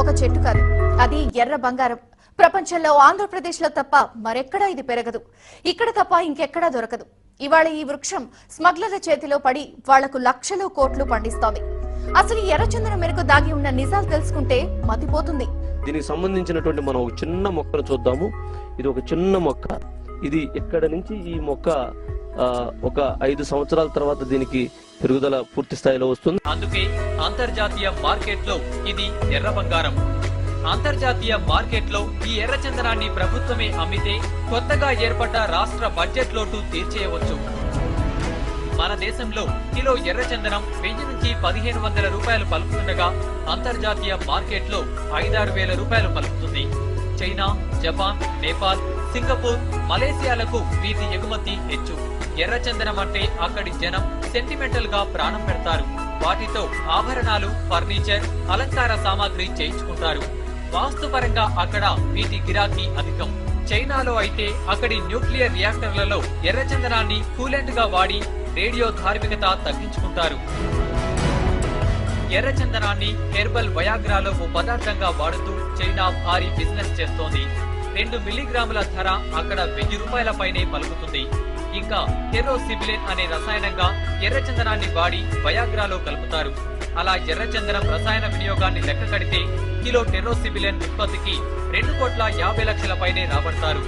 ఒక చెట్టు కాదు. అది ఎర్ర బంగారం. ప్రపంచంలో ఆంధ్రప్రదేశ్లో తప్ప మరెక్కడా ఇది పెరగదు. ఇక్కడ తప్ప ఇంకెక్కడా దొరకదు. ఇవాళ ఈ వృక్షం స్మగ్లర్ల చేతిలో పడి వాళ్ళకు లక్షలు కోట్లు పండిస్తోంది. అసలు ఎర్రచందనం మేరకు దాగి ఉన్న నిజాలు తెలుసుకుంటే మతిపోతుంది. దీనికి సంబంధించినటువంటి మనం ఒక చిన్న మొక్కను చూద్దాము. ఇది ఒక చిన్న మొక్క. ఇది ఇక్కడ నుంచి ఈ మొక్క ఒక ఐదు సంవత్సరాల తర్వాత దీనికి పెరుగుదల పూర్తి స్థాయిలో వస్తుంది. అందుకే అంతర్జాతీయ మార్కెట్లో ఇది ఎర్ర బంగారం. అంతర్జాతీయ మార్కెట్లో ఈ ఎర్ర చందనాన్ని ప్రభుత్వమే అమ్మితే కొత్తగా ఏర్పడ్డ రాష్ట్ర బడ్జెట్ లోటు తీర్చేయవచ్చు. మన దేశంలో కిలో ఎర్ర చందనం వెయ్యి నుంచి పదిహేను వందల రూపాయలు పలుకుతుండగా అంతర్జాతీయ మార్కెట్లో ఐదారు వేల రూపాయలు పలుకుతుంది. చైనా జపాన్ నేపాల్ సింగపూర్ మలేసియాలకు వీటి ఎగుమతి హెచ్చు. ఎర్రచందనం అంటే అక్కడి జనం సెంటిమెంటల్గా ప్రాణం పెడతారు. వాటితో ఆభరణాలు ఫర్నిచర్ అలంకార సామాగ్రి చేయించుకుంటారు. వాస్తుపరంగా అక్కడ వీటి గిరాకీ అధికం. చైనాలో అయితే అక్కడి న్యూక్లియర్ రియాక్టర్లలో ఎర్రచందనాన్ని కూలెంట్గా వాడి రేడియో ధార్మికత తగ్గించుకుంటారు. ఎర్రచందనాన్ని హెర్బల్ వయాగ్రాలో ఓ పదార్థంగా వాడుతూ చైనా భారీ బిజినెస్ చేస్తోంది. రెండు మిల్లీగ్రాముల ధర అక్కడ వెయ్యి రూపాయల పైనే పలుకుతుంది. ఇంకా టెరోసిబిలిన్ అనే రసాయనంగా ఎర్రచందనాన్ని వాడి వయాగ్రాలో కలుపుతారు. అలా ఎర్రచందనం రసాయన వినియోగాన్ని లెక్క కడితే కిలో టెరోసిబిలిన్ ఉత్పత్తికి రెండు కోట్ల యాభై లక్షల పైనే రాబడతారు.